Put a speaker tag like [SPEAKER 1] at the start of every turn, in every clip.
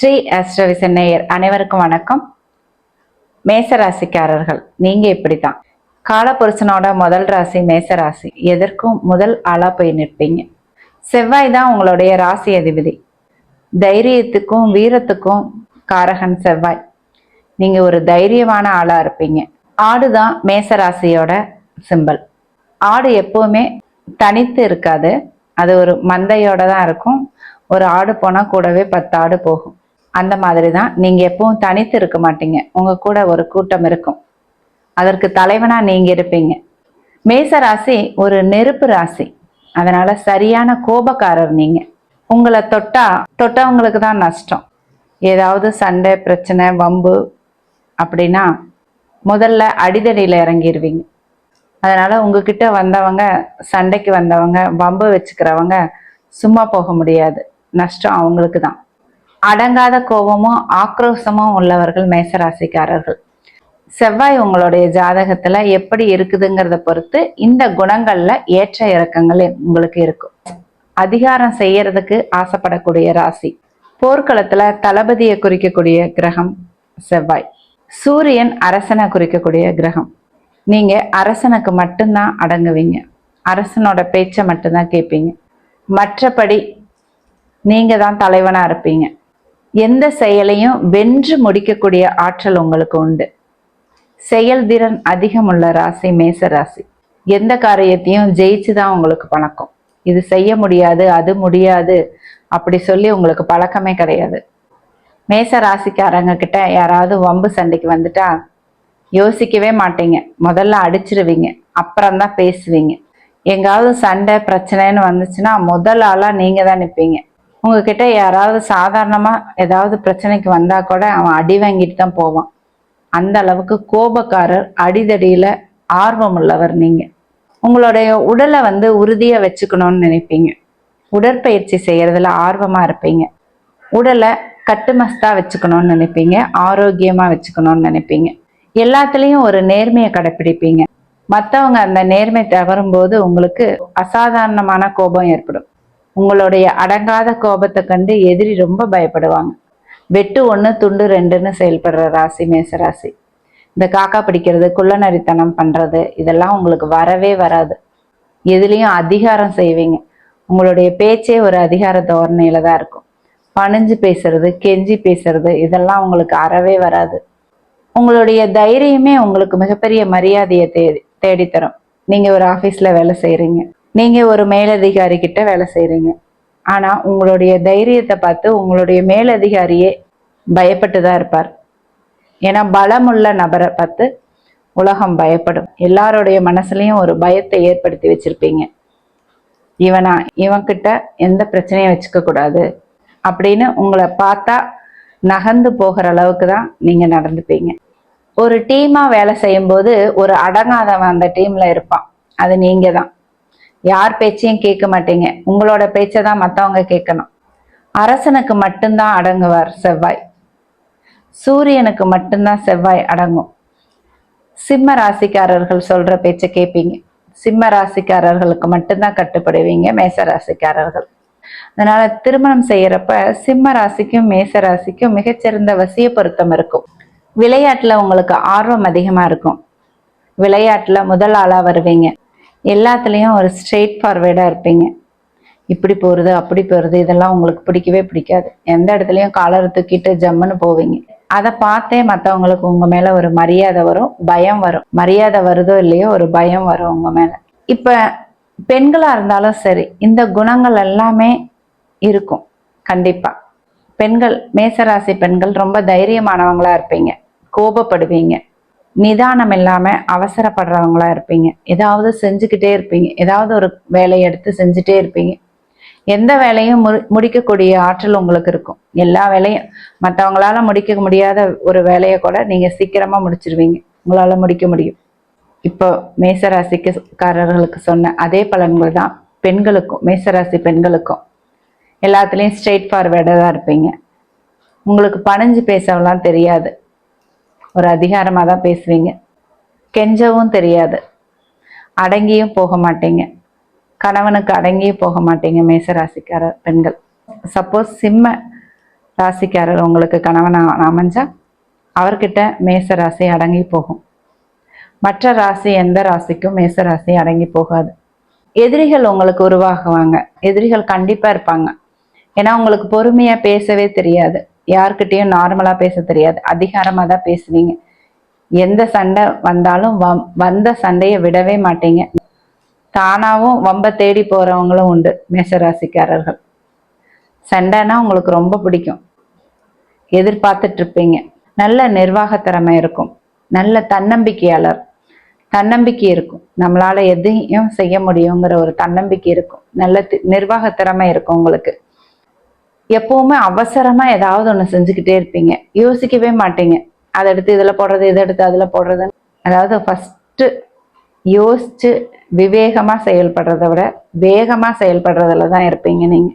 [SPEAKER 1] ஸ்ரீ அஸ்ரவிசன் நேயர் அனைவருக்கும் வணக்கம். மேசராசிக்காரர்கள் நீங்க இப்படிதான் காலபுருஷனோட முதல் ராசி மேசராசி எதற்கும் முதல் ஆளா போய் நிற்பீங்க. செவ்வாய் தான் உங்களுடைய ராசி அதிபதி. தைரியத்துக்கும் வீரத்துக்கும் காரகன் செவ்வாய். நீங்க ஒரு தைரியமான ஆளா இருப்பீங்க. ஆடுதான் மேசராசியோட சிம்பல் ஆடு எப்பவுமே தனித்து இருக்காது. அது ஒரு மந்தையோட தான் இருக்கும். ஒரு ஆடு போனால் கூடவே பத்து ஆடு போகும். அந்த மாதிரி தான் நீங்க எப்பவும் தனித்து இருக்க மாட்டீங்க. உங்க கூட ஒரு கூட்டம் இருக்கும். அதற்கு தலைவனா நீங்க இருப்பீங்க. மேச ராசி ஒரு நெருப்பு ராசி. அதனால சரியான கோபக்காரர் நீங்க. உங்களை தொட்டா தொட்டவங்களுக்கு தான் நஷ்டம். ஏதாவது சண்டை பிரச்சனை வம்பு அப்படின்னா முதல்ல அடிதடியில் இறங்கிடுவீங்க அதனால உங்ககிட்ட வந்தவங்க சண்டைக்கு வந்தவங்க வம்பு வச்சுக்கிறவங்க சும்மா போக முடியாது. நஷ்டம் அவங்களுக்கு தான் அடங்காத கோபமும் ஆக்ரோஷமும் உள்ளவர்கள் மேசராசிக்காரர்கள். செவ்வாய் உங்களுடைய ஜாதகத்துல எப்படி இருக்குதுங்கிறத பொறுத்து இந்த குணங்கள்ல ஏற்ற இறக்கங்கள் உங்களுக்கு இருக்கும். அதிகாரம் செய்யறதுக்கு ஆசைப்படக்கூடிய ராசி. போர்க்களத்துல தளபதியை குறிக்கக்கூடிய கிரகம் செவ்வாய். சூரியன் அரசனை குறிக்கக்கூடிய கிரகம். நீங்க அரசனுக்கு மட்டும்தான் அடங்குவீங்க. அரசனோட பேச்சை மட்டும்தான் கேட்பீங்க. மற்றபடி நீங்க தான் தலைவனா இருப்பீங்க. எந்த செயலையும் வென்று முடிக்கக்கூடிய ஆற்றல் உங்களுக்கு உண்டு. செயல்திறன் அதிகம் உள்ள ராசி மேச ராசி. எந்த காரியத்தையும் ஜெயிச்சு தான் உங்களுக்கு பழக்கம். இது செய்ய முடியாது அது முடியாது. அப்படி சொல்லி உங்களுக்கு பழக்கமே கிடையாது. மேச ராசிக்காரங்க கிட்ட யாராவது வம்பு சண்டைக்கு வந்துட்டா யோசிக்கவே மாட்டீங்க. முதல்ல அடிச்சிருவீங்க அப்புறம்தான் பேசுவீங்க. எங்காவது சண்டை பிரச்சனைன்னு வந்துச்சுன்னா முதல் ஆளா நீங்க தான் நிற்பீங்க உங்ககிட்ட யாராவது சாதாரணமா ஏதாவது பிரச்சனைக்கு வந்தா கூட அவன் அடி வாங்கிட்டு தான் போவான். அந்த அளவுக்கு கோபக்காரர் அடிதடியில ஆர்வம் உள்ளவர் நீங்க. உங்களுடைய உடலை வந்து உறுதியா வச்சுக்கணும்னு நினைப்பீங்க. உடற்பயிற்சி செய்யறதுல ஆர்வமா இருப்பீங்க. உடலை கட்டுமஸ்தா வச்சுக்கணும்னு நினைப்பீங்க. ஆரோக்கியமா வச்சுக்கணும்னு நினைப்பீங்க. எல்லாத்துலேயும் ஒரு நேர்மையை கடைப்பிடிப்பீங்க மற்றவங்க அந்த நேர்மை தவறும்போது உங்களுக்கு அசாதாரணமான கோபம் ஏற்படும். உங்களுடைய அடங்காத கோபத்தை கண்டு எதிரி ரொம்ப பயப்படுவாங்க. வெட்டு ஒன்று துண்டு ரெண்டுன்னு செயல்படுற ராசி மேச ராசி. இந்த காக்கா பிடிக்கிறது குள்ளநரித்தனம் பண்ணுறது இதெல்லாம் உங்களுக்கு வரவே வராது. எதுலேயும் அதிகாரம் செய்வீங்க. உங்களுடைய பேச்சே ஒரு அதிகார தோரணையில தான் இருக்கும். பணிஞ்சு பேசுறது கெஞ்சி பேசுறது இதெல்லாம் உங்களுக்கு அறவே வராது. உங்களுடைய தைரியமே உங்களுக்கு மிகப்பெரிய மரியாதையை தேடி தேடித்தரும். நீங்கள் ஒரு ஆஃபீஸில் வேலை செய்கிறீங்க நீங்க ஒரு மேலதிகாரி கிட்ட வேலை செய்றீங்க. ஆனா உங்களுடைய தைரியத்தை பார்த்து உங்களுடைய மேலதிகாரியே பயப்பட்டு தான் இருப்பார். ஏன்னா பலமுள்ள நபரை பார்த்து உலகம் பயப்படும். எல்லாருடைய மனசுலையும் ஒரு பயத்தை ஏற்படுத்தி வச்சிருப்பீங்க. இவனா இவன்கிட்ட எந்த பிரச்சனையும் வச்சுக்க கூடாது அப்படின்னு உங்களை பார்த்தா நகர்ந்து போகிற அளவுக்கு தான் நீங்க நடந்துப்பீங்க. ஒரு டீமா வேலை செய்யும்போது ஒரு அடங்காதவன் அந்த டீம்ல இருப்பான். அது நீங்க தான் யார் பேச்சையும் கேட்க மாட்டீங்க. உங்களோட பேச்சை தான் மற்றவங்க கேட்கணும். அரசனுக்கு மட்டும்தான் அடங்குவார் செவ்வாய். சூரியனுக்கு மட்டும்தான் செவ்வாய் அடங்கும். சிம்ம ராசிக்காரர்கள் சொல்ற பேச்சை கேட்பீங்க. சிம்ம ராசிக்காரர்களுக்கு மட்டும்தான் கட்டுப்படுவீங்க மேச ராசிக்காரர்கள். அதனால திருமணம் செய்யறப்ப சிம்ம ராசிக்கும் மேச ராசிக்கும் மிகச்சிறந்த வசிய பொருத்தம் இருக்கும். விளையாட்டுல உங்களுக்கு ஆர்வம் அதிகமா இருக்கும். விளையாட்டுல முதல் ஆளா வருவீங்க. எல்லாத்துலேயும் ஒரு ஸ்ட்ரெயிட் ஃபார்வேர்டாக இருப்பீங்க. இப்படி போகிறது அப்படி போகிறது இதெல்லாம் உங்களுக்கு பிடிக்கவே பிடிக்காது. எந்த இடத்துலையும் காலரை தூக்கிட்டு ஜம்முன்னு போவீங்க. அதை பார்த்தே மற்றவங்களுக்கு உங்கள் மேலே ஒரு மரியாதை வரும் பயம் வரும். மரியாதை வருதோ இல்லையோ ஒரு பயம் வரும் உங்கள் மேலே. இப்போ பெண்களாக இருந்தாலும் சரி இந்த குணங்கள் எல்லாமே இருக்கும். கண்டிப்பாக பெண்கள் மேசராசி பெண்கள் ரொம்ப தைரியமானவங்களாக இருப்பீங்க. கோபப்படுவீங்க. நிதானம் இல்லாம அவசரப்படுறவங்களா இருப்பீங்க. ஏதாவது செஞ்சுக்கிட்டே இருப்பீங்க. ஏதாவது ஒரு வேலையை எடுத்து செஞ்சுட்டே இருப்பீங்க. எந்த வேலையும் முடி முடிக்கக்கூடிய ஆற்றல் உங்களுக்கு இருக்கும். எல்லா வேலையும் மற்றவங்களால முடிக்க முடியாத ஒரு வேலையை கூட நீங்க சீக்கிரமா முடிச்சிருவீங்க. உங்களால முடிக்க முடியும். இப்போ மேசராசிக்காரர்களுக்கு சொன்ன அதே பலன்கள் தான் பெண்களுக்கும் மேசராசி பெண்களுக்கும். எல்லாத்துலேயும் ஸ்ட்ரெயிட் ஃபார்வேர்டாக தான் இருப்பீங்க. உங்களுக்கு பணிஞ்சு பேசவெல்லாம் தெரியாது. ஒரு அதிகாரமாக தான் பேசுவீங்க. கெஞ்சவும் தெரியாது. அடங்கியும் போக மாட்டீங்க. கணவனுக்கு அடங்கியும் போக மாட்டீங்க மேசராசிக்கார பெண்கள். சப்போஸ் சிம்ம ராசிக்காரர் உங்களுக்கு கணவன் அமைஞ்சா அவர்கிட்ட மேச ராசி அடங்கி போகும். மற்ற ராசி எந்த ராசிக்கும் மேச ராசி அடங்கி போகாது. எதிரிகள் உங்களுக்கு உருவாகுவாங்க. எதிரிகள் கண்டிப்பா இருப்பாங்க. ஏன்னா உங்களுக்கு பொறுமையா பேசவே தெரியாது. யாருக்கிட்டேயும் நார்மலா பேச தெரியாது. அதிகாரமா தான் பேசுவீங்க. எந்த சண்டை வந்தாலும் வம்- வந்த சண்டையை விடவே மாட்டீங்க. தானாவும் வம்ப தேடி போறவங்களும் உண்டு மேசராசிக்காரர்கள் சண்டைனா உங்களுக்கு ரொம்ப பிடிக்கும். எதிர்பார்த்துட்டு இருப்பீங்க நல்ல நிர்வாக திறமை இருக்கும். நல்ல தன்னம்பிக்கையாளர். தன்னம்பிக்கை இருக்கும். நம்மளால எதையும் செய்ய முடியுங்கிற ஒரு தன்னம்பிக்கை இருக்கும். நல்ல தி- நிர்வாக திறமை இருக்கும் உங்களுக்கு. எப்பவுமே அவசரமா ஏதாவது ஒன்று செஞ்சுக்கிட்டே இருப்பீங்க. யோசிக்கவே மாட்டீங்க. அதை எடுத்து இதில் போடுறது இதை எடுத்து அதில் போடுறது அதாவது ஃபஸ்ட்டு யோசிச்சு விவேகமா செயல்படுறத விட வேகமா செயல்படுறதுல தான் இருப்பீங்க நீங்க.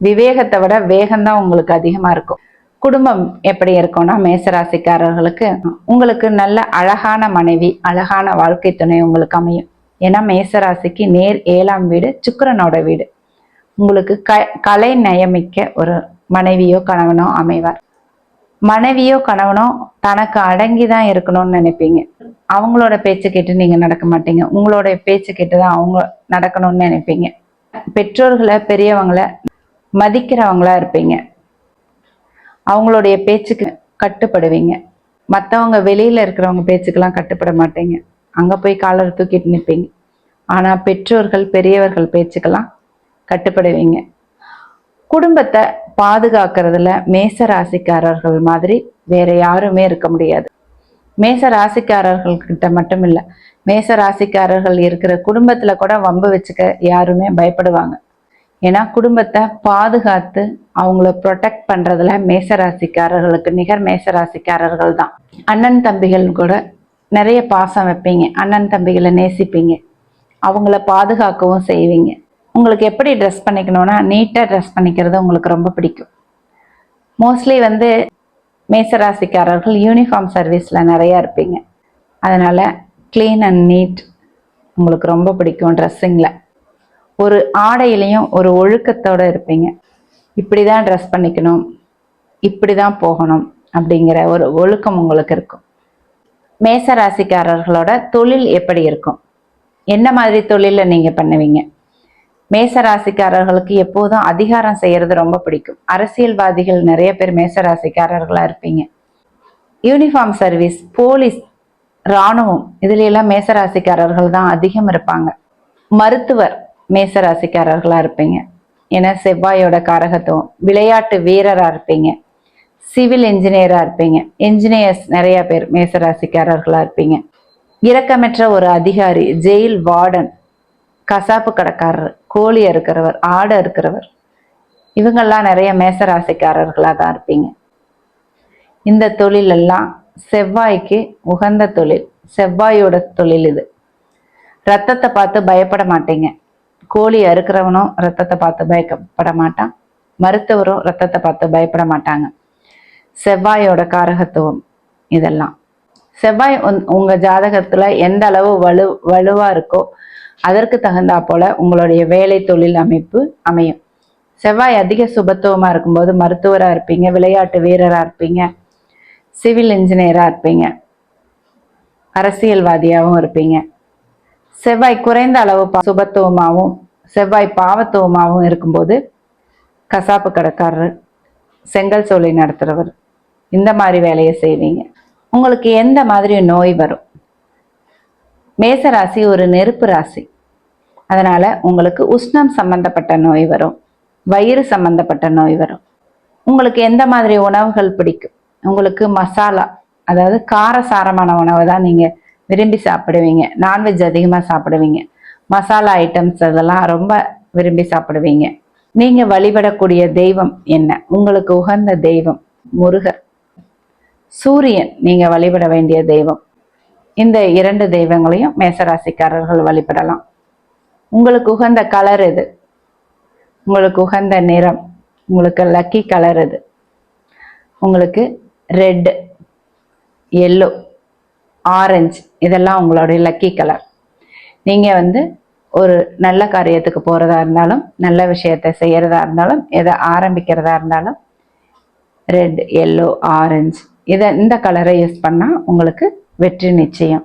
[SPEAKER 1] விவேகத்தை விட வேகம்தான் உங்களுக்கு அதிகமா இருக்கும். குடும்பம் எப்படி இருக்கும்னா மேசராசிக்காரர்களுக்கு உங்களுக்கு நல்ல அழகான மனைவி அழகான வாழ்க்கை துணை உங்களுக்கு அமையும். ஏன்னா மேசராசிக்கு நேர் ஏழாம் வீடு சுக்கரனோட வீடு. உங்களுக்கு க கலை நயமிக்க ஒரு மனைவியோ கணவனோ அமைவார். மனைவியோ கணவனோ தனக்கு அடங்கி தான் இருக்கணும்னு நினைப்பீங்க. அவங்களோட பேச்சு கேட்டு நீங்க நடக்க மாட்டீங்க. உங்களோட பேச்சு கேட்டு தான் அவங்க நடக்கணும்னு நினைப்பீங்க. பெற்றோர்களை பெரியவங்களை மதிக்கிறவங்களா இருப்பீங்க. அவங்களுடைய பேச்சுக்கு கட்டுப்படுவீங்க. மற்றவங்க வெளியில இருக்கிறவங்க பேச்சுக்கெல்லாம் கட்டுப்பட மாட்டீங்க. அங்க போய் காலர் தூக்கிட்டு நிற்பீங்க ஆனா பெற்றோர்கள் பெரியவர்கள் பேச்சுக்கெல்லாம் கட்டுப்படுவீங்க. குடும்பத்தை பாதுகாக்கிறதுல மேச ராசிக்காரர்கள் மாதிரி வேற யாருமே இருக்க முடியாது. மேச ராசிக்காரர்கள் கிட்ட மட்டும் இல்லை மேச ராசிக்காரர்கள் இருக்கிற குடும்பத்துல கூட வம்பு வச்சுக்க யாருமே பயப்படுவாங்க. ஏன்னா குடும்பத்தை பாதுகாத்து அவங்கள ப்ரொடெக்ட் பண்றதுல மேச ராசிக்காரர்களுக்கு நிகர் மேச ராசிக்காரர்கள் தான். அண்ணன் தம்பிகள் கூட நிறைய பாசம் வைப்பீங்க அண்ணன் தம்பிகளை நேசிப்பீங்க அவங்கள பாதுகாக்கவும் செய்வீங்க. உங்களுக்கு எப்படி ட்ரெஸ் பண்ணிக்கணும்னா நீட்டாக ட்ரெஸ் பண்ணிக்கிறது உங்களுக்கு ரொம்ப பிடிக்கும். மோஸ்ட்லி வந்து மேசராசிக்காரர்கள் யூனிஃபார்ம் சர்வீஸில் நிறையா இருப்பீங்க. அதனால் க்ளீன் அண்ட் நீட் உங்களுக்கு ரொம்ப பிடிக்கும் ட்ரெஸ்ஸிங்கில் ஒரு ஆடையிலையும் ஒரு ஒழுக்கத்தோடு இருப்பீங்க. இப்படி தான் ட்ரெஸ் பண்ணிக்கணும் இப்படி தான் போகணும் அப்படிங்கிற ஒரு ஒழுக்கம் உங்களுக்கு இருக்கும். மேச ராசிக்காரர்களோட தொழில் எப்படி இருக்கும்? என்ன மாதிரி தொழிலை நீங்கள் பண்ணுவீங்க? மேச ராசிக்காரர்களுக்கு எப்போதும் அதிகாரம் செய்யறது ரொம்ப பிடிக்கும். அரசியல்வாதிகள் நிறைய பேர் மேசராசிக்காரர்களா இருப்பீங்க. யூனிஃபார்ம் சர்வீஸ் போலீஸ் ராணுவம் இதுல எல்லாம் மேச ராசிக்காரர்கள் தான் அதிகம் இருப்பாங்க. மருத்துவர் மேசராசிக்காரர்களா இருப்பீங்க. ஏன்னா செவ்வாயோட காரகத்துவம். விளையாட்டு வீரரா இருப்பீங்க. சிவில் இன்ஜினியராக இருப்பீங்க. இன்ஜினியர்ஸ் நிறைய பேர் மேசராசிக்காரர்களா இருப்பீங்க. இரக்கமற்ற ஒரு அதிகாரி ஜெயில் வார்டன் கசாப்பு கடைக்காரர் கோழி அறுக்கிறவர் ஆடு இருக்கிறவர் இவங்கெல்லாம் நிறைய மேசராசிக்காரர்களாக தான் இருப்பீங்க. இந்த தொழில் எல்லாம் செவ்வாய்க்கு உகந்த தொழில் செவ்வாயோட தொழில் இது. ரத்தத்தை பார்த்து பயப்பட மாட்டீங்க. கோழி அறுக்கிறவனும் ரத்தத்தை பார்த்து பயப்பட மாட்டான். மருத்துவரும் ரத்தத்தை பார்த்து பயப்பட மாட்டாங்க. செவ்வாயோட காரகத்துவம் இதெல்லாம். செவ்வாய் உங்க ஜாதகத்துல எந்த அளவு வலு வலுவா இருக்கோ அதற்கு தகுந்தா போல உங்களுடைய வேலை தொழில் அமைப்பு அமையும். செவ்வாய் அதிக சுபத்துவமா இருக்கும்போது மருத்துவராக இருப்பீங்க விளையாட்டு வீரராக இருப்பீங்க சிவில் இன்ஜினியராக இருப்பீங்க அரசியல்வாதியாகவும் இருப்பீங்க. செவ்வாய் குறைந்த அளவு சுபத்துவமாகவும் செவ்வாய் பாவத்துவமாகவும் இருக்கும்போது கசாப்பு கடைக்காரர் செங்கல் சோலை நடத்துகிறவர் இந்த மாதிரி வேலையை செய்வீங்க. உங்களுக்கு எந்த மாதிரி நோய் வரும்? மேச ராசி ஒரு நெருப்பு ராசி. அதனால உங்களுக்கு உஷ்ணம் சம்பந்தப்பட்ட நோய் வரும் வயிறு சம்பந்தப்பட்ட நோய் வரும். உங்களுக்கு எந்த மாதிரி உணவுகள் பிடிக்கும்? உங்களுக்கு மசாலா அதாவது காரசாரமான உணவை தான் நீங்க விரும்பி சாப்பிடுவீங்க. நான்வெஜ் அதிகமாக சாப்பிடுவீங்க. மசாலா ஐட்டம்ஸ் அதெல்லாம் ரொம்ப விரும்பி சாப்பிடுவீங்க. நீங்க வழிபடக்கூடிய தெய்வம் என்ன? உங்களுக்கு உகந்த தெய்வம் முருகர். சூரியன் நீங்க வழிபட வேண்டிய தெய்வம். இந்த இரண்டு தெய்வங்களையும் மேசராசிக்காரர்கள் வழிபடலாம். உங்களுக்கு உகந்த கலர் எது? உங்களுக்கு உகந்த நிறம். உங்களுக்கு லக்கி கலர் எது? உங்களுக்கு ரெட் எல்லோ ஆரஞ்சு இதெல்லாம் உங்களுடைய லக்கி கலர் நீங்கள் வந்து ஒரு நல்ல காரியத்துக்கு போகிறதா இருந்தாலும் நல்ல விஷயத்தை செய்கிறதா இருந்தாலும் எதை ஆரம்பிக்கிறதா இருந்தாலும் ரெட் எல்லோ ஆரஞ்சு இதை இந்த கலரை யூஸ் பண்ணால் உங்களுக்கு வெற்றி நிச்சயம்.